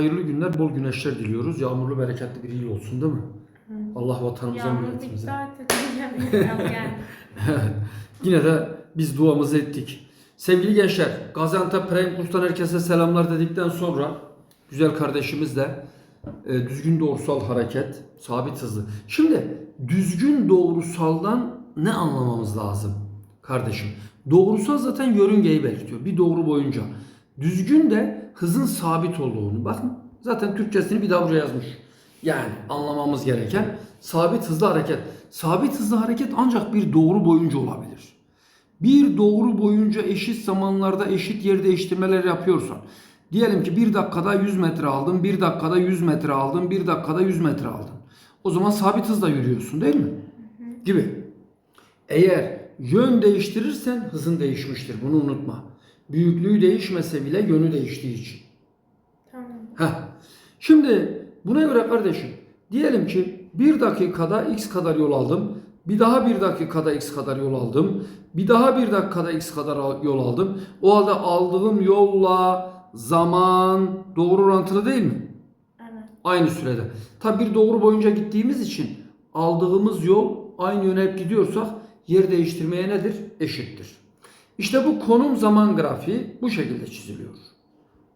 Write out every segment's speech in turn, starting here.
Hayırlı günler, bol güneşler diliyoruz. Yağmurlu, bereketli bir yıl olsun değil mi? Allah vatanımıza, milletimize. Evet. Yine de biz duamızı ettik. Sevgili gençler, Gaziantep Prenk Kurs'tan herkese selamlar dedikten sonra güzel kardeşimiz de e, düzgün doğrusal hareket, sabit hızlı. Şimdi düzgün doğrusaldan ne anlamamız lazım kardeşim? Doğrusal zaten yörüngeyi belirtiyor. Bir doğru boyunca. Düzgün de hızın sabit olduğunu. Bakın zaten Türkçesini bir daha buraya yazmış. Yani anlamamız gereken sabit hızlı hareket. Sabit hızlı hareket ancak bir doğru boyunca olabilir. Bir doğru boyunca eşit zamanlarda eşit yer değiştirmeler yapıyorsan diyelim ki bir dakikada 100 metre aldın, bir dakikada 100 metre aldın, bir dakikada 100 metre aldın. O zaman sabit hızla yürüyorsun değil mi? Gibi. Eğer yön değiştirirsen hızın değişmiştir. Bunu unutma. Büyüklüğü değişmese bile yönü değiştiği için. Tamam. Heh. Şimdi buna göre kardeşim diyelim ki bir dakikada x kadar yol aldım. Bir daha bir dakikada x kadar yol aldım. Bir daha bir dakikada x kadar yol aldım. O halde aldığım yolla zaman doğru orantılı değil mi? Evet. Aynı sürede. Tabi bir doğru boyunca gittiğimiz için aldığımız yol aynı yöne hep gidiyorsak yer değiştirmeye nedir? Eşittir. İşte bu konum zaman grafiği bu şekilde çiziliyor.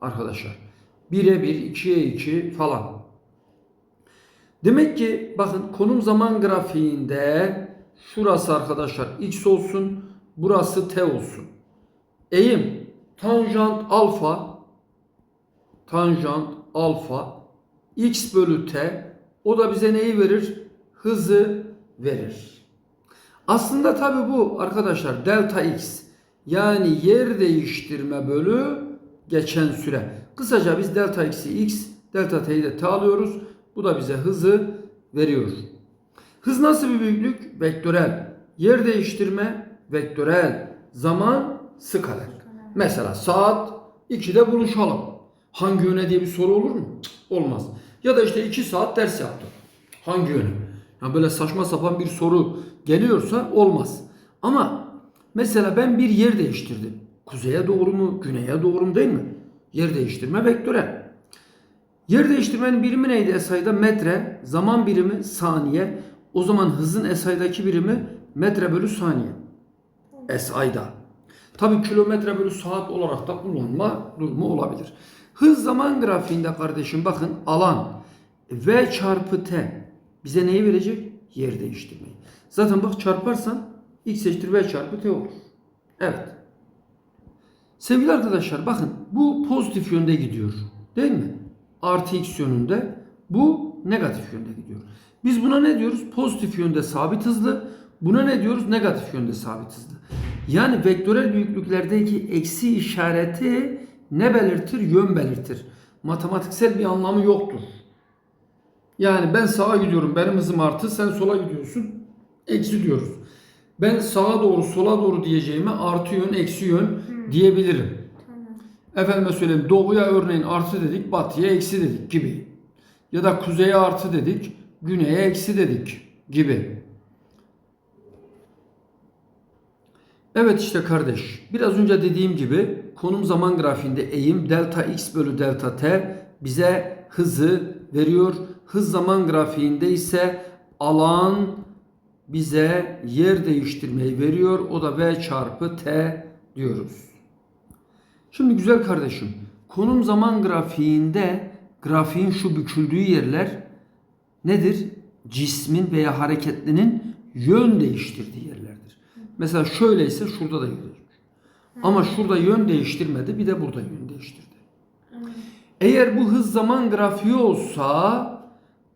Arkadaşlar. 1'e 1, 2'ye 2 falan. Demek ki bakın konum zaman grafiğinde şurası arkadaşlar x olsun, burası t olsun. Eğim tanjant alfa tanjant alfa x bölü t o da bize neyi verir? Hızı verir. Aslında tabi bu arkadaşlar delta x yani yer değiştirme bölü geçen süre. Kısaca biz delta x'i x, delta t'yi de t alıyoruz. Bu da bize hızı veriyor. Hız nasıl bir büyüklük? Vektörel. Yer değiştirme vektörel. Zaman skaler. Mesela saat 2'de buluşalım. Hangi yöne diye bir soru olur mu? Olmaz. Ya da işte 2 saat ders yaptık. Hangi yöne? Ya böyle saçma sapan bir soru geliyorsa olmaz. Ama mesela ben bir yer değiştirdim. Kuzeye doğru mu, güneye doğru mu değil mi? Yer değiştirme vektörel. Yer değiştirmenin birimi neydi SI'da? Metre. Zaman birimi saniye. O zaman hızın SI'daki birimi metre bölü saniye. SI'da. Tabii kilometre bölü saat olarak da kullanma durumu olabilir. Hız zaman grafiğinde kardeşim bakın alan V çarpı T bize neyi verecek? Yer değiştirmeyi. Zaten bak çarparsan X eşittir V çarpı T olur. Evet. Sevgili arkadaşlar bakın bu pozitif yönde gidiyor. Değil mi? Artı X yönünde. Bu negatif yönde gidiyor. Biz buna ne diyoruz? Pozitif yönde sabit hızlı. Buna ne diyoruz? Negatif yönde sabit hızlı. Yani vektörel büyüklüklerdeki eksi işareti ne belirtir? Yön belirtir. Matematiksel bir anlamı yoktur. Yani ben sağa gidiyorum, benim hızım artı, sen sola gidiyorsun, eksi diyoruz. Ben sağa doğru, sola doğru diyeceğime artı yön, eksi yön diyebilirim. Tamam. Efendime söyleyeyim doğuya örneğin artı dedik, batıya eksi dedik gibi. Ya da kuzeye artı dedik, güneye eksi dedik gibi. Evet işte kardeş, biraz önce dediğim gibi konum zaman grafiğinde eğim delta x bölü delta t bize hızı veriyor. Hız zaman grafiğinde ise alan bize yer değiştirmeyi veriyor. O da v çarpı t diyoruz. Şimdi güzel kardeşim, konum zaman grafiğinde grafiğin şu büküldüğü yerler nedir? Cismin veya hareketlinin yön değiştirdiği yerlerdir. Mesela şöyleyse şurada da yön değiştirmiş. Ama şurada yön değiştirmedi, bir de burada yön değiştirdi. Eğer bu hız zaman grafiği olsa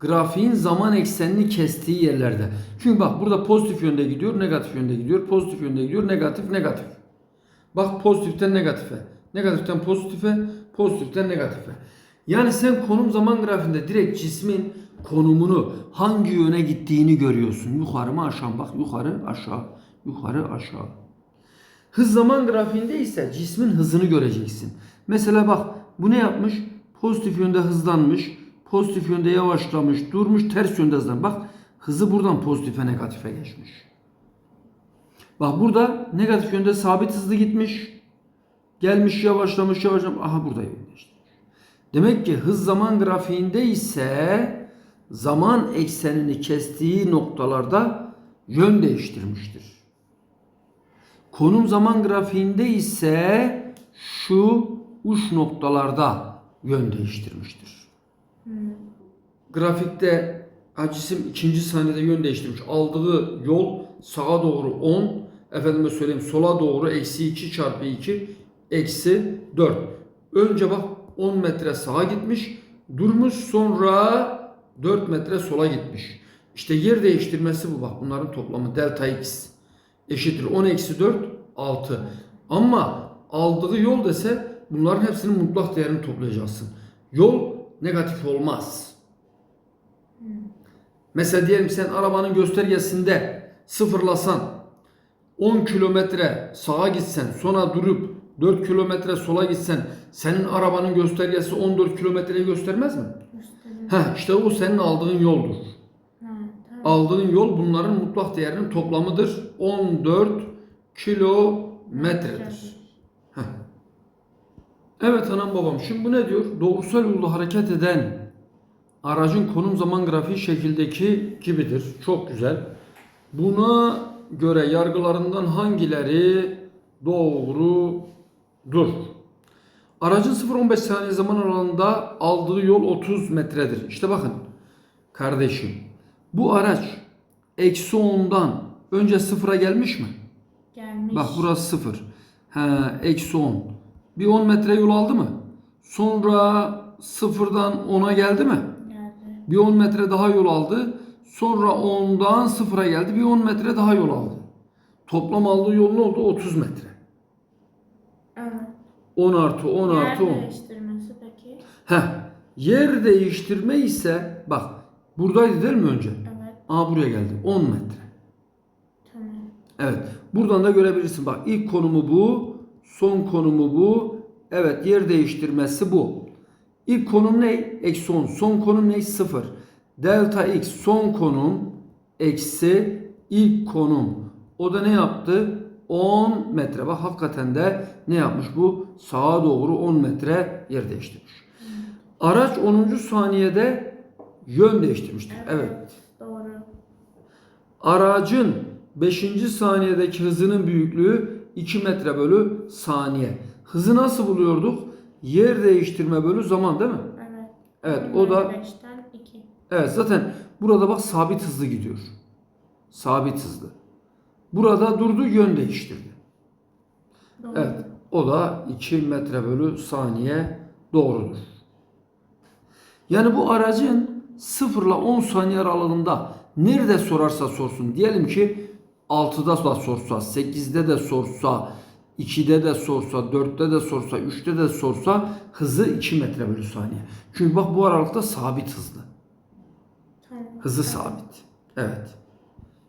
grafiğin zaman eksenini kestiği yerlerde. Çünkü bak burada pozitif yönde gidiyor, negatif yönde gidiyor, pozitif yönde gidiyor, negatif, negatif. Bak pozitiften negatife, negatiften pozitife, pozitiften negatife. Yani sen konum zaman grafiğinde direkt cismin konumunu hangi yöne gittiğini görüyorsun. Yukarı mı aşağı mı? Bak yukarı aşağı, yukarı aşağı. Hız zaman grafiğinde ise cismin hızını göreceksin. Mesela bak bu ne yapmış? Pozitif yönde hızlanmış, pozitif yönde yavaşlamış, durmuş, ters yönde hızlanmış. Bak hızı buradan pozitife negatife geçmiş. Bak burada negatif yönde sabit hızlı gitmiş. Gelmiş yavaşlamış yavaşlamış. Aha burada yönleşti. Demek ki hız zaman grafiğinde ise zaman eksenini kestiği noktalarda yön değiştirmiştir. Konum zaman grafiğinde ise şu uç noktalarda yön değiştirmiştir. Grafikte Hacisim ikinci saniyede yön değiştirmiş. Aldığı yol sağa doğru 10, efendime söyleyeyim sola doğru eksi 2 çarpı 2 eksi 4. Önce bak 10 metre sağa gitmiş, durmuş sonra 4 metre sola gitmiş. İşte yer değiştirmesi bu bak bunların toplamı delta x eşittir 10 eksi 4 6. Ama aldığı yol dese bunların hepsinin mutlak değerini toplayacaksın. Yol negatif olmaz. Mesela diyelim sen arabanın göstergesinde sıfırlasan 10 kilometre sağa gitsen sonra durup 4 kilometre sola gitsen senin arabanın göstergesi 14 kilometreyi göstermez mi? Gösterin. Heh işte o senin aldığın yoldur. Ha. Aldığın yol bunların mutlak değerinin toplamıdır. 14 kilometredir. Evet anam babam şimdi bu ne diyor? Doğrusal yolda hareket eden aracın konum zaman grafiği şekildeki gibidir. Çok güzel. Buna göre yargılarından hangileri doğrudur? Aracın 0-15 saniye zaman aralığında aldığı yol 30 metredir. İşte bakın kardeşim bu araç eksi 10'dan önce sıfıra gelmiş mi? Gelmiş. Bak burası 0. Ha, eksi 10. Bir 10 metre yol aldı mı? Sonra sıfırdan 10'a geldi mi? Geldi. Bir 10 metre daha yol aldı. Sonra 10'dan sıfıra geldi. Bir 10 metre daha yol aldı. Toplam aldığı yol ne oldu? 30 metre. Evet. 10 artı 10 Yer artı 10. değiştirmesi peki? Heh. Yer değiştirme ise bak buradaydı değil mi önce? Evet. Aa buraya geldi. 10 metre. Tamam. Evet. Buradan da görebilirsin. Bak ilk konumu bu. Son konumu bu. Evet yer değiştirmesi bu. İlk konum ne? Eksi 10. Son konum ne? 0. Delta x son konum eksi ilk konum. O da ne yaptı? 10 metre. Bak hakikaten de ne yapmış bu? Sağa doğru 10 metre yer değiştirmiş. Araç 10. saniyede yön değiştirmiştir. evet. Doğru. Aracın 5. saniyedeki hızının büyüklüğü 2 metre bölü saniye. Hızı nasıl buluyorduk? Yer değiştirme bölü zaman değil mi? Evet. Evet o da 5'ten 2. evet zaten burada bak sabit hızlı gidiyor. Sabit hızlı. Burada durdu yön değiştirdi. Doğru. Evet o da 2 metre bölü saniye doğrudur. Yani bu aracın 0 ile 10 saniye aralığında nerede sorarsa sorsun diyelim ki 6'da da sorsa, 8'de de sorsa, 2'de de sorsa, 4'te de sorsa, 3'te de sorsa hızı 2 metre bölü saniye. Çünkü bak bu aralıkta sabit hızlı. Hızı sabit. Evet.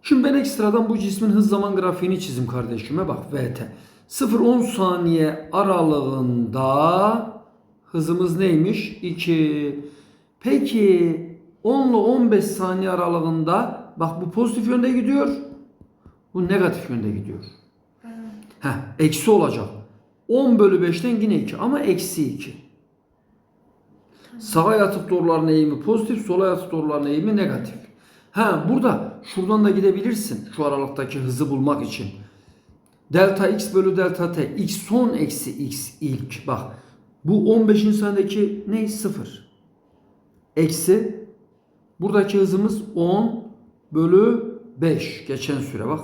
Şimdi ben ekstradan bu cismin hız zaman grafiğini çizim kardeşime. Bak VT. 0-10 saniye aralığında hızımız neymiş? 2. Peki 10 ile 15 saniye aralığında bak bu pozitif yönde gidiyor. Bu negatif yönde gidiyor. Evet. Heh, eksi olacak. 10 bölü 5'ten yine 2 ama eksi 2. Sağa yatık doğruların eğimi pozitif, sola yatık doğruların eğimi negatif. Ha burada şuradan da gidebilirsin şu aralıktaki hızı bulmak için. Delta x bölü delta t. x son eksi x ilk. Bak bu 15 saniyedeki ne? 0. Eksi buradaki hızımız 10 bölü 5. Geçen süre bak.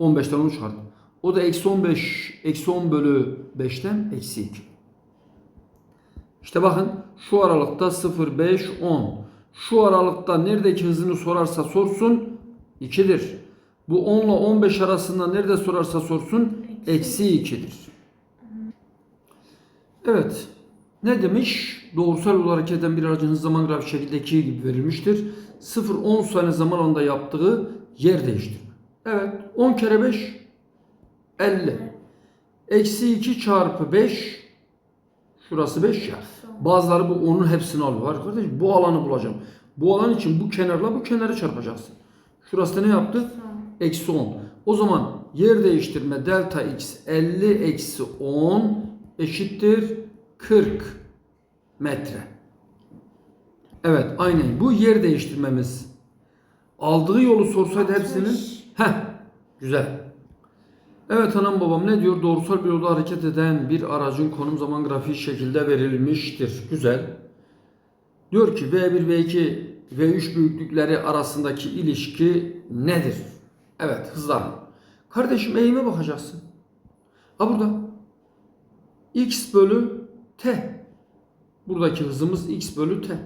15'ten 10 çıkardım. O da eksi 15, eksi 10 bölü 5'ten eksi 2. İşte bakın şu aralıkta 0, 5, 10. Şu aralıkta neredeki hızını sorarsa sorsun 2'dir. Bu 10 ile 15 arasında nerede sorarsa sorsun eksi 2'dir. Evet. Ne demiş? Doğrusal olarak eden bir aracın hız zaman grafik şekildeki gibi verilmiştir. 0-10 saniye zaman anda yaptığı yer değiştirme. Evet. 10 kere 5 50. Eksi 2 çarpı 5 şurası 5 ya. Bazıları bu onun hepsini alıyor. Var kardeşim bu alanı bulacağım. Bu alan için bu kenarla bu kenarı çarpacaksın. Şurası ne yaptı? Eksi 10. O zaman yer değiştirme delta x 50 eksi 10 eşittir 40. metre. Evet aynen bu yer değiştirmemiz. Aldığı yolu sorsaydı hepsinin. Heh güzel. Evet anam babam ne diyor? Doğrusal bir yolda hareket eden bir aracın konum zaman grafiği şekilde verilmiştir. Güzel. Diyor ki V1, V2, V3 büyüklükleri arasındaki ilişki nedir? Evet hızlar. Kardeşim eğime bakacaksın. Ha burada. X bölü T. Buradaki hızımız X bölü T.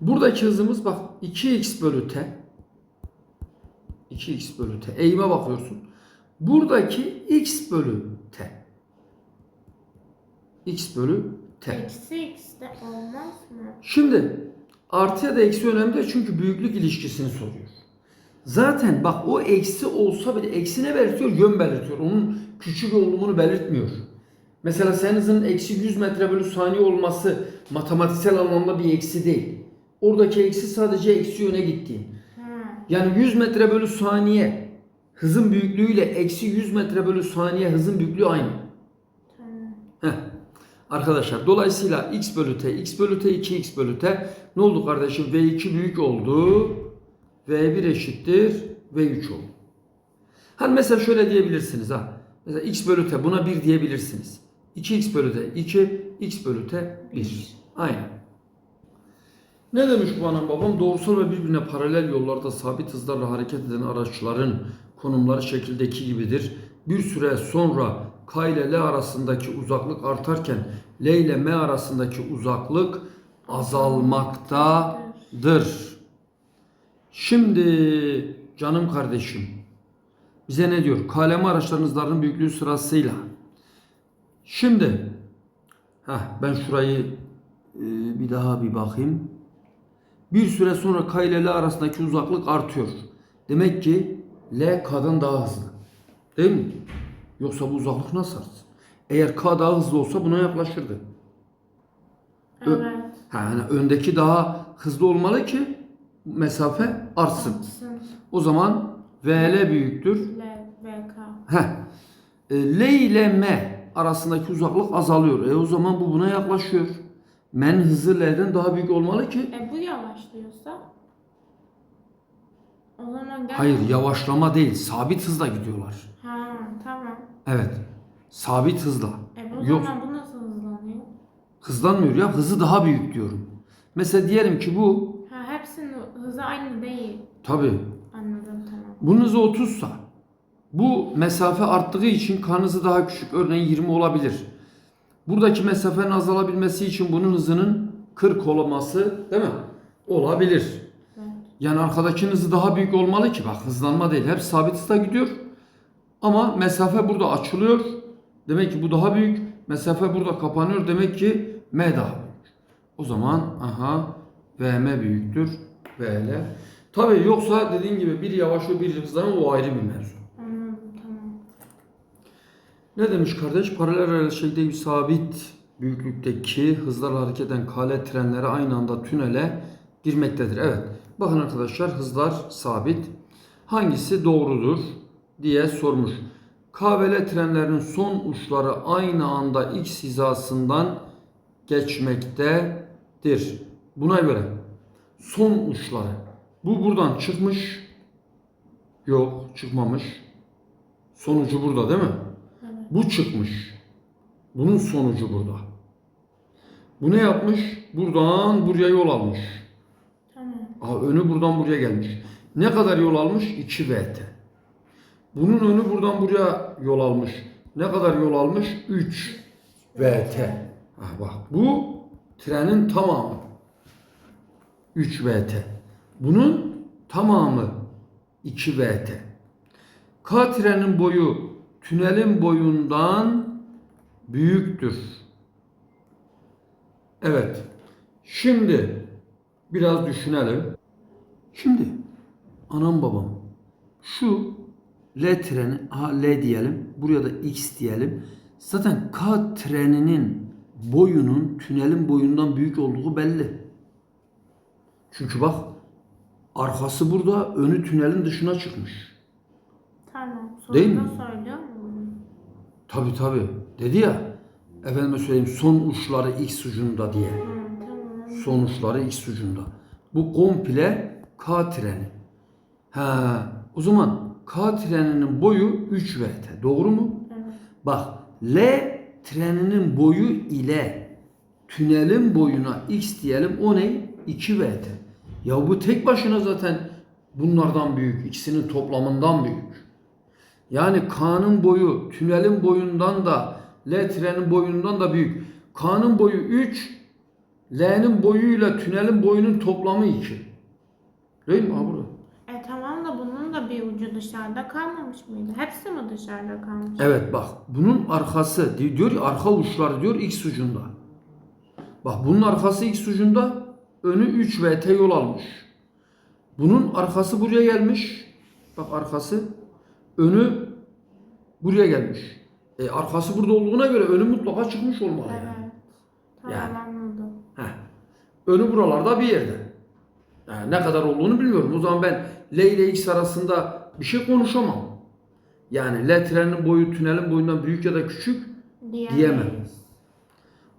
Buradaki hızımız bak 2X bölü T. 2X bölü T. Eğime bakıyorsun. Buradaki X bölü T. X bölü T. Eksi x de olmaz mı? Şimdi artı ya da eksi önemli değil çünkü büyüklük ilişkisini soruyor. Zaten bak o eksi olsa bile eksi ne belirtiyor? Yön belirtiyor. Onun küçük olduğunu belirtmiyor. Mesela senin hızının eksi 100 metre bölü saniye olması matematiksel anlamda bir eksi değil. Oradaki eksi sadece eksi yöne gittiğin. Yani 100 metre bölü saniye hızın büyüklüğüyle eksi 100 metre bölü saniye hızın büyüklüğü aynı. Heh. Arkadaşlar dolayısıyla x bölü t, x bölü t, 2x bölü t ne oldu kardeşim? V2 büyük oldu. V1 eşittir V3 oldu. Hani mesela şöyle diyebilirsiniz ha. Mesela x bölü t buna 1 diyebilirsiniz. 2x bölü t 2, x bölü t 1. Aynen. Ne demiş bu anam babam? Doğrusal ve birbirine paralel yollarda sabit hızlarla hareket eden araçların konumları şekildeki gibidir. Bir süre sonra K ile L arasındaki uzaklık artarken L ile M arasındaki uzaklık azalmaktadır. Şimdi canım kardeşim bize ne diyor? KLM araçların hızlarının büyüklüğü sırasıyla. Şimdi heh, ben şurayı e, bir daha bir bakayım. Bir süre sonra K ile L arasındaki uzaklık artıyor. Demek ki L K'dan daha hızlı. Değil mi? Yoksa bu uzaklık nasıl artsın? Eğer K daha hızlı olsa buna yaklaşırdı. Ö- Evet. Ha, yani öndeki daha hızlı olmalı ki mesafe artsın. Artsın. O zaman VL büyüktür. L, VK. Heh. E, L ile M arasındaki uzaklık azalıyor. E o zaman bu buna yaklaşıyor. Men hızı L'den daha büyük olmalı ki E bu yavaşlıyorsa? O zaman gel. Hayır yavaşlama değil sabit hızla gidiyorlar. Ha tamam. Evet sabit hızla. E bu Yok zaman bu nasıl hızlanıyor? hızlanmıyor ya hızı daha büyük diyorum. Mesela diyelim ki bu Ha hepsinin hızı aynı değil. tabi Anladım tamam. bunun hızı 30 sa bu mesafe arttığı için kan hızı daha küçük örneğin 20 olabilir. Buradaki mesafenin azalabilmesi için bunun hızının 40 olması değil mi? Olabilir. Evet. Yani arkadakinin hızı daha büyük olmalı ki bak hızlanma değil. Hep sabit hızla gidiyor. Ama mesafe burada açılıyor. Demek ki bu daha büyük. Mesafe burada kapanıyor. Demek ki M daha büyük. O zaman aha VM büyüktür. VL. Tabi yoksa dediğin gibi bir yavaşlıyor bir hızlanıyor o ayrı bir mevzu. Ne demiş kardeş? Paralel şeyde bir sabit büyüklükteki hızlarla hareket eden kale trenleri aynı anda tünele girmektedir. Evet. Bakın arkadaşlar hızlar sabit. Hangisi doğrudur diye sormuş. K ve L trenlerinin son uçları aynı anda X hizasından geçmektedir. Buna göre son uçları. Bu buradan çıkmış. Yok çıkmamış. Sonucu burada değil mi? Bu çıkmış. Bunun sonucu burada. Bu ne yapmış? Buradan buraya yol almış. Tamam. Aha, önü buradan buraya gelmiş. Ne kadar yol almış? 2 VT. Bunun önü buradan buraya yol almış. Ne kadar yol almış? 3 VT. Ha, bak bu trenin tamamı. 3 VT. Bunun tamamı 2 VT. K trenin boyu tünelin boyundan büyüktür. Evet. Şimdi biraz düşünelim. Şimdi anam babam şu L treni, aha L diyelim. Buraya da X diyelim. Zaten K treninin boyunun tünelin boyundan büyük olduğu belli. Çünkü bak arkası burada, önü tünelin dışına çıkmış. Tamam. Değil mi? söylüyor mu bunu? Tabi tabi. Dedi ya efendime söyleyeyim son uçları x ucunda diye. Son uçları x ucunda. Bu komple K treni. Ha, o zaman K treninin boyu 3 VT. Doğru mu? Evet. Bak L treninin boyu ile tünelin boyuna x diyelim o ne? 2 VT. Ya bu tek başına zaten bunlardan büyük. İkisinin toplamından büyük. Yani K'nın boyu tünelin boyundan da L trenin boyundan da büyük. K'nın boyu 3, L'nin boyuyla tünelin boyunun toplamı 2. Değil mi? Burada. E tamam da bunun da bir ucu dışarıda kalmamış mıydı? Hepsi mi dışarıda kalmış? Evet bak bunun arkası di- diyor ya arka uçları diyor x ucunda. Bak bunun arkası x ucunda önü 3 VT yol almış. Bunun arkası buraya gelmiş. Bak arkası önü buraya gelmiş. E, arkası burada olduğuna göre önü mutlaka çıkmış olmalı yani. Evet. Tamam Yani. anladım. Heh. Önü buralarda bir yerde. Yani ne kadar olduğunu bilmiyorum. O zaman ben L ile X arasında bir şey konuşamam. Yani L trenin boyu tünelin boyundan büyük ya da küçük Diyemeyiz. Diyemem.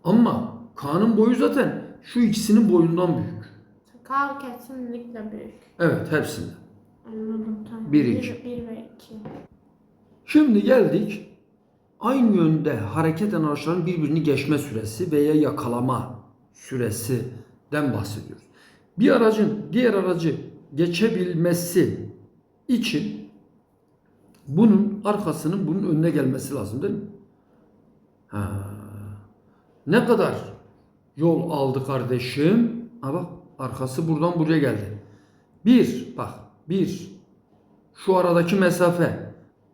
ama K'nın boyu zaten şu ikisinin boyundan büyük. K kesinlikle büyük. Evet hepsinde. Anladım tamam. Bir, Bir, iki. bir ve iki. Şimdi geldik aynı yönde hareket eden araçların birbirini geçme süresi veya yakalama süresinden bahsediyoruz. Bir aracın diğer aracı geçebilmesi için bunun arkasının bunun önüne gelmesi lazım değil mi? Ha. Ne kadar yol aldı kardeşim? Ha bak arkası buradan buraya geldi. Bir bak bir şu aradaki mesafe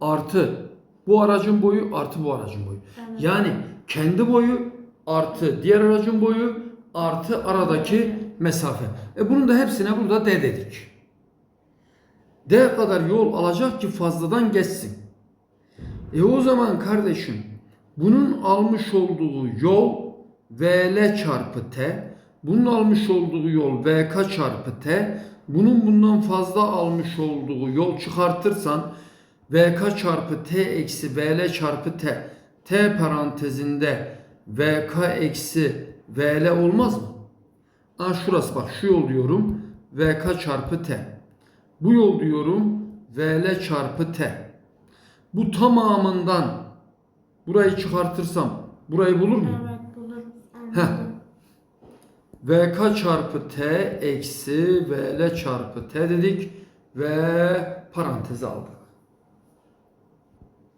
artı bu aracın boyu artı bu aracın boyu. Evet. Yani kendi boyu artı diğer aracın boyu artı aradaki mesafe. E bunun da hepsine burada D dedik. D kadar yol alacak ki fazladan geçsin. E o zaman kardeşim bunun almış olduğu yol VL çarpı T, bunun almış olduğu yol VK çarpı T, bunun bundan fazla almış olduğu yol çıkartırsan VK çarpı T eksi VL çarpı T, T parantezinde VK eksi VL olmaz mı? Aa şurası bak şu yol diyorum VK çarpı T. Bu yol diyorum VL çarpı T. Bu tamamından burayı çıkartırsam burayı bulur muyum? Evet buluruz. Heh. VK çarpı T eksi VL çarpı T dedik ve parantezi aldık.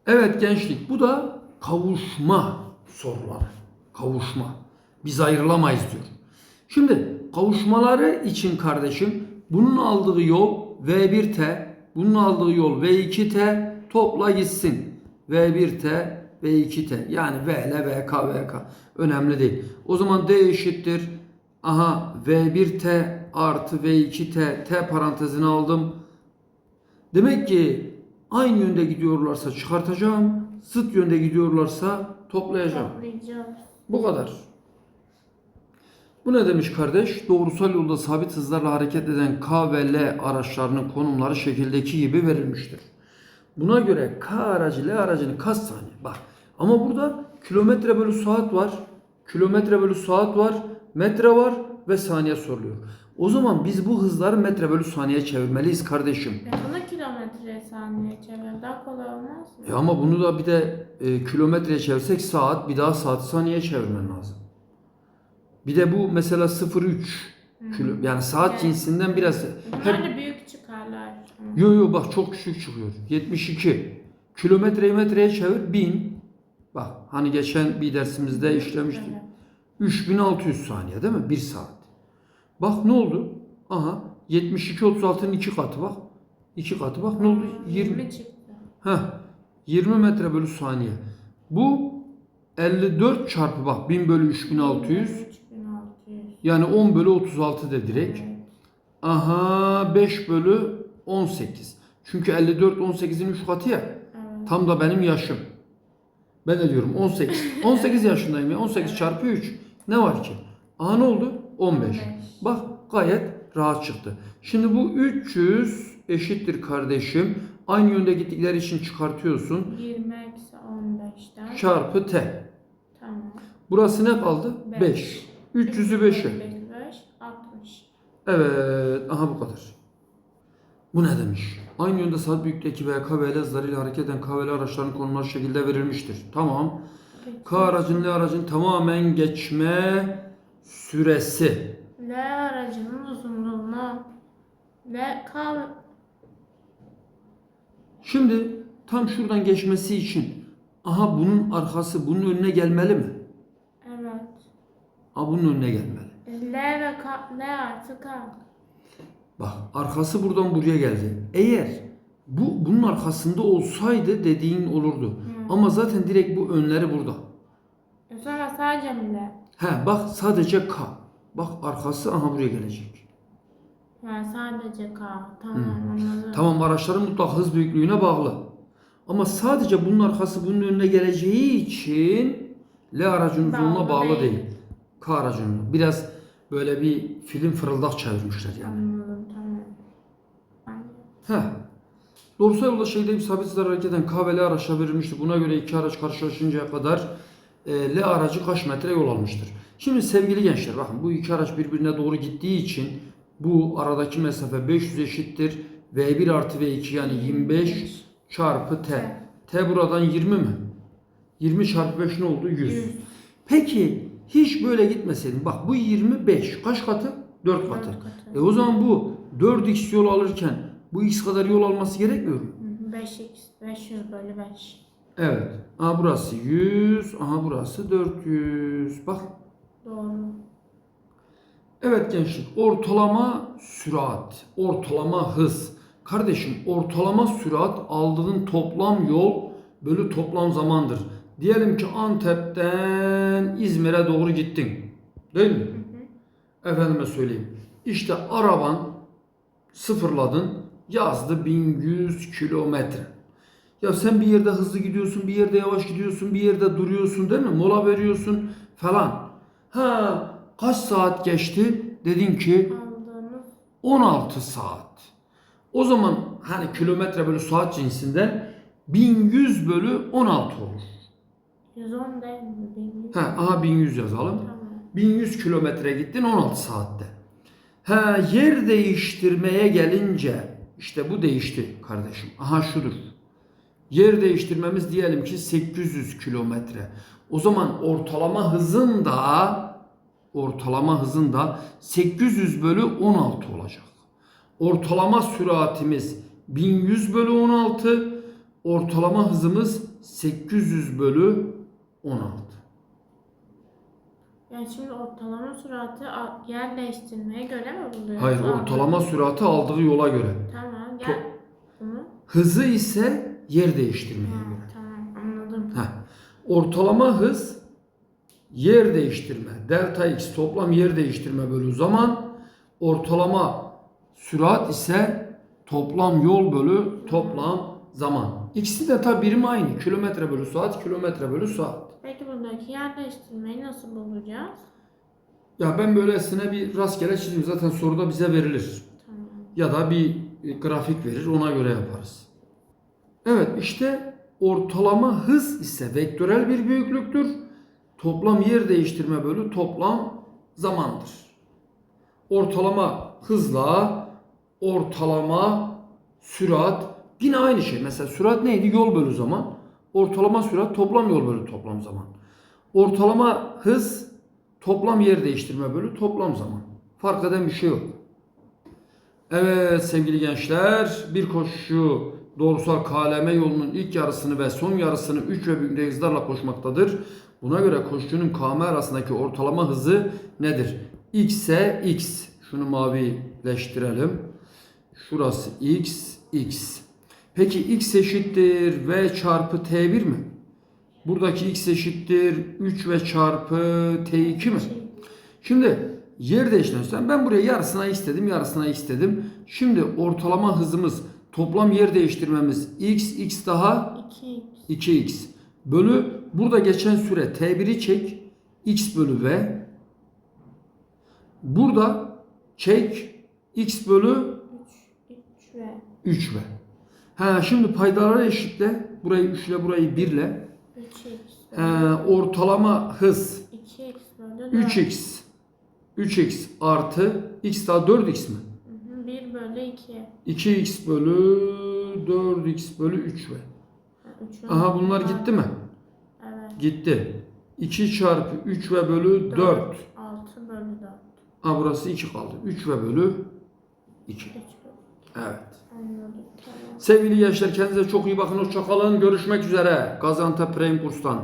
Evet gençlik bu da kavuşma soruları. Kavuşma. Biz ayrılamayız diyor. Şimdi kavuşmaları için kardeşim bunun aldığı yol V1T, bunun aldığı yol V2T topla gitsin. V1T, V2T yani V ile VK, VK önemli değil. O zaman D eşittir. Aha V1T artı V2T T parantezine aldım. Demek ki aynı yönde gidiyorlarsa çıkartacağım. Zıt yönde gidiyorlarsa toplayacağım. Bu kadar. Bu ne demiş kardeş? Doğrusal yolda sabit hızlarla hareket eden K ve L araçlarının konumları şekildeki gibi verilmiştir. Buna göre K aracı L aracının kaç saniye? Bak ama burada kilometre bölü saat var. Kilometre bölü saat var. Metre var ve saniye soruluyor. O zaman biz bu hızları metre bölü saniye çevirmeliyiz kardeşim. E bunu kilometre saniye çevir. Daha kolay olmaz mı? E ama bunu da bir de e, kilometreye çevirsek saat bir daha saat saniye çevirmen lazım. Bir de bu mesela 0.3 kilo yani saat Evet. cinsinden biraz Bunlar hep da büyük çıkarlar. yo yo bak çok küçük çıkıyor. 72 kilometreyi metreye çevir 1000 bak hani geçen bir dersimizde işlemiştik. Evet. 3600 saniye değil mi? 1 saat. Bak ne oldu? Aha 72 36'nın 2 katı bak. 2 katı bak ne oldu? 20 çıktı. Heh, 20 metre bölü saniye. Bu 54 çarpı bak 1000 bölü 3600 3600. yani 10 bölü 36 de direkt. Aha 5 bölü 18. Çünkü 54 18'in 3 katı ya. Tam da benim yaşım. Ben de diyorum 18. 18 yaşındayım ya. 18 çarpı 3. Ne var ki? Aha ne oldu? 15. 15. Bak gayet rahat çıktı. Şimdi bu 300 eşittir kardeşim. Aynı yönde gittikleri için çıkartıyorsun. 20 eksi 15'ten. Çarpı t. Tamam. Burası ne kaldı? Beş. 5. 300'ü 5'e. 5, 60. Evet. Aha bu kadar. Bu ne demiş? Aynı yönde saat büyüklüğündeki veya KVL hızlarıyla hareket eden KVL araçların konumları şekilde verilmiştir. Tamam. K aracın L aracın tamamen geçme süresi. L aracının uzunluğunu L K Şimdi tam şuradan geçmesi için aha bunun arkası bunun önüne gelmeli mi? evet. Aha bunun önüne gelmeli. L ve K L artı K. Bak arkası buradan buraya geldi. Eğer bu bunun arkasında olsaydı dediğin olurdu. Ama zaten direkt bu önleri burada. E sonra sadece mi L? He bak sadece K. Bak arkası aha buraya gelecek. Yani sadece K. Tamam anladım. Tamam araçların mutlak hız büyüklüğüne bağlı. Ama sadece bunun arkası bunun önüne geleceği için L aracın uzunluğuna Bağlı değil. değil. K aracın uzunluğu. Biraz böyle bir film fırıldak çevirmişler yani. Anladım tamam. Anladım. Doğrusal yolda bir sabit hızla hareket eden K ve L araçlar verilmiştir. Buna göre iki araç karşılaşıncaya kadar e, L aracı kaç metre yol almıştır? Şimdi sevgili gençler bakın bu iki araç birbirine doğru gittiği için bu aradaki mesafe 500 eşittir. V1 artı V2 yani 25 çarpı T. T buradan 20 mi? 20 çarpı 5 ne oldu? 100. 100. Peki hiç böyle gitmeseydin. Bak bu 25. Kaç katı? 4 katı. Dört katı. E o zaman bu 4x yol alırken bu x kadar yol alması gerekmiyor mu? 5x 500 bölü 5. Evet. Aha burası 100. Aha burası 400. Bak. Doğru. Evet gençlik. Ortalama sürat. Ortalama hız. Kardeşim ortalama sürat aldığın toplam yol bölü toplam zamandır. Diyelim ki Antep'ten İzmir'e doğru gittin. Değil mi? Efendime söyleyeyim. İşte araban sıfırladın yazdı 1100 kilometre. Ya sen bir yerde hızlı gidiyorsun, bir yerde yavaş gidiyorsun, bir yerde duruyorsun değil mi? Mola veriyorsun falan. Ha kaç saat geçti? Dedin ki Aldığımız 16 saat. O zaman hani kilometre bölü saat cinsinden 1100 bölü 16 olur. 110 değil mi? 1100. Ha, aha 1100 yazalım. Tamam. 1100 kilometre gittin 16 saatte. Ha yer değiştirmeye gelince işte bu değişti kardeşim. Aha şudur. Yer değiştirmemiz diyelim ki 800 kilometre. O zaman ortalama hızın da ortalama hızın da 800 bölü 16 olacak. Ortalama süratimiz 1100 bölü 16. Ortalama hızımız 800 bölü 16. Yani şimdi ortalama süratı a- yer değiştirmeye göre mi buluyoruz? Hayır ortalama süratı aldığı yola göre. Tamam To-. Hızı ise yer değiştirmeye Ha, göre. tamam anladım. Heh. Ortalama hız yer değiştirme. Delta x toplam yer değiştirme bölü zaman. Ortalama sürat ise toplam yol bölü toplam zaman. İkisi de tabi birimi aynı. Kilometre bölü saat, kilometre bölü saat. Peki buradaki yer değiştirmeyi nasıl bulacağız? Ya ben böylesine bir rastgele çizeyim. Zaten soruda bize verilir. Tamam. ya da bir grafik verir ona göre yaparız. Evet işte ortalama hız ise vektörel bir büyüklüktür. Toplam yer değiştirme bölü toplam zamandır. Ortalama hızla ortalama sürat yine aynı şey. Mesela sürat neydi? Yol bölü zaman. Ortalama sürat toplam yol bölü toplam zaman. Ortalama hız toplam yer değiştirme bölü toplam zaman. Fark eden bir şey yok. Evet sevgili gençler bir koşu doğrusal KLM yolunun ilk yarısını ve son yarısını 3 ve büyük hızlarla koşmaktadır. Buna göre koşucunun KM arasındaki ortalama hızı nedir? X ise X. Şunu mavileştirelim. Şurası X, X. Peki X eşittir V çarpı T1 mi? Buradaki X eşittir 3 V çarpı T2 mi? Şimdi yer değiştirmişler. Ben buraya yarısına x dedim, yarısına x dedim. Şimdi ortalama hızımız, toplam yer değiştirmemiz x, x daha 2x. 2x. Bölü burada geçen süre t1'i çek, x bölü v. Burada çek, x bölü 3, 3 ve 3v. Ha şimdi paydaları eşitle. Burayı 3 ile burayı 1 ile. 3x. Ee, ortalama hız 2x bölü 4. 3x 3x artı x daha 4x mi? 1 bölü 2. 2x bölü 4x bölü 3 ve. Üçün Aha bunlar gitti mi? Evet. Gitti. 2 çarpı 3 ve bölü 4. 6 bölü 4. Ha burası 2 kaldı. 3 ve bölü 2. 3 bölü. Evet. Anladım. Tamam. Sevgili gençler kendinize çok iyi bakın. Hoşçakalın. Görüşmek üzere. Gaziantep Prime Kurs'tan.